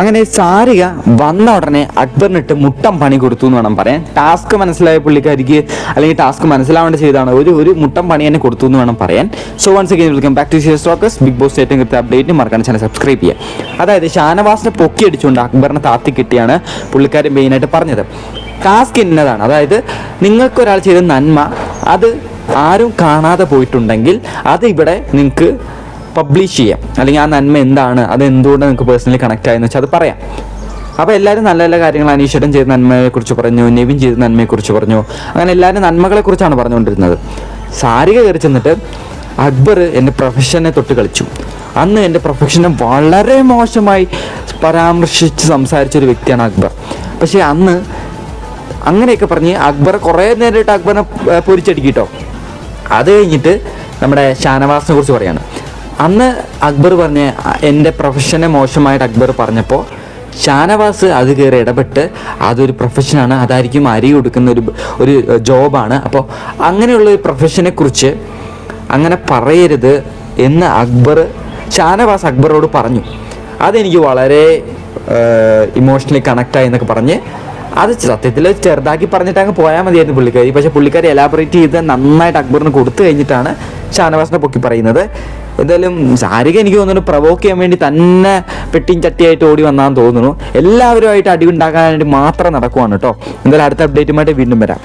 അങ്ങനെ ചാരിക വന്ന ഉടനെ അക്ബറിനിട്ട് മുട്ടം പണി കൊടുത്തു എന്ന് വേണം പറയാൻ. ടാസ്ക് മനസ്സിലായ പുള്ളിക്കാരിക്ക് അല്ലെങ്കിൽ ടാസ്ക് മനസ്സിലാവേണ്ട ചെയ്താണ്. ഒരു ഒരു മുട്ടം പണി തന്നെ കൊടുത്തു എന്ന് വേണം പറയാൻ. So once again welcome back to share stocks big boss ഏറ്റവും കൃത്യ അപ്ഡേറ്റ് മറക്കാൻ ചാനൽ സബ്സ്ക്രൈബ് ചെയ്യുക. അതായത് ഷാനവാസിനെ പൊക്കി അടിച്ചുകൊണ്ട് അക്ബറിനെ താത്തി കിട്ടിയാണ് പുള്ളിക്കാരൻ മെയിനായിട്ട് പറഞ്ഞത്. ടാസ്ക് ഇന്നതാണ്. അതായത് നിങ്ങൾക്കൊരാൾ ചെയ്ത നന്മ അത് ആരും കാണാതെ പോയിട്ടുണ്ടെങ്കിൽ അത് ഇവിടെ നിങ്ങൾക്ക് പബ്ലിഷ് ചെയ്യാം. അല്ലെങ്കിൽ ആ നന്മ എന്താണ്? അത് എന്തുകൊണ്ട് നിങ്ങൾക്ക് പേഴ്സണലി കണക്ട് ആയെന്ന് വെച്ചാൽ അത് പറയാം. അപ്പോൾ എല്ലാവരും നല്ല നല്ല കാര്യങ്ങൾ അനീശ്വരൻ ചെയ്ത നന്മയെക്കുറിച്ച് പറഞ്ഞു നെവിൻ ചെയ്ത നന്മയെക്കുറിച്ച് പറഞ്ഞു. അങ്ങനെ എല്ലാവരും നന്മകളെക്കുറിച്ചാണ് പറഞ്ഞുകൊണ്ടിരുന്നത്. സാരിക കയറി ചെന്നിട്ട് അക്ബർ എന്റെ പ്രൊഫഷനെ തൊട്ട് കളിച്ചു. അന്ന് എന്റെ പ്രൊഫഷനെ വളരെ മോശമായി പരാമർശിച്ച് സംസാരിച്ച ഒരു വ്യക്തിയാണ് അക്ബർ. പക്ഷേ അന്ന് അങ്ങനെയൊക്കെ പറഞ്ഞ് അക്ബറെ കുറേ നേരിട്ട് അക്ബറിനെ പൊരിച്ചടിക്കിട്ടോ അത് കഴിഞ്ഞിട്ട് നമ്മുടെ ഷാനവാസിനെ കുറിച്ച് പറയാണ്. അന്ന് അക്ബർ പറഞ്ഞ എന്റെ പ്രൊഫഷനെ മോശമായിട്ട് അക്ബർ പറഞ്ഞപ്പോൾ ഷാനവാസ് അത് കയറി ഇടപെട്ട് അതൊരു പ്രൊഫഷനാണ് അതായിരിക്കും അരി കൊടുക്കുന്ന ഒരു ഒരു ജോബാണ്. അപ്പോൾ അങ്ങനെയുള്ള ഒരു പ്രൊഫഷനെ കുറിച്ച് അങ്ങനെ പറയരുത് എന്ന് അക്ബർ ഷാനവാസ് അക്ബറോട് പറഞ്ഞു. അതെനിക്ക് വളരെ ഇമോഷണലി കണക്റ്റായി എന്നൊക്കെ പറഞ്ഞ് അത് സത്യത്തിൽ ചെറുതാക്കി പറഞ്ഞിട്ട് അങ്ങ് പോയാൽ മതിയായിരുന്നു പുള്ളിക്കാരി. പക്ഷെ പുള്ളിക്കാരി എലാബറേറ്റ് ചെയ്ത് നന്നായിട്ട് അക്ബറിന് കൊടുത്തു കഴിഞ്ഞിട്ടാണ് ഷാനവാസിനെ പൊക്കി പറയുന്നത്. എന്തായാലും സാരിക എനിക്ക് തോന്നുന്നു പ്രവോക്ക് ചെയ്യാൻ വേണ്ടി തന്നെ പെട്ടിയും ചട്ടിയായിട്ട് ഓടി വന്നാന്ന് തോന്നുന്നു. എല്ലാവരുമായിട്ട് അടി ഉണ്ടാക്കാൻ വേണ്ടി മാത്രം നടക്കുവാണ് കേട്ടോ. എന്തായാലും അടുത്ത അപ്ഡേറ്റുമായിട്ട് വീണ്ടും വരാം.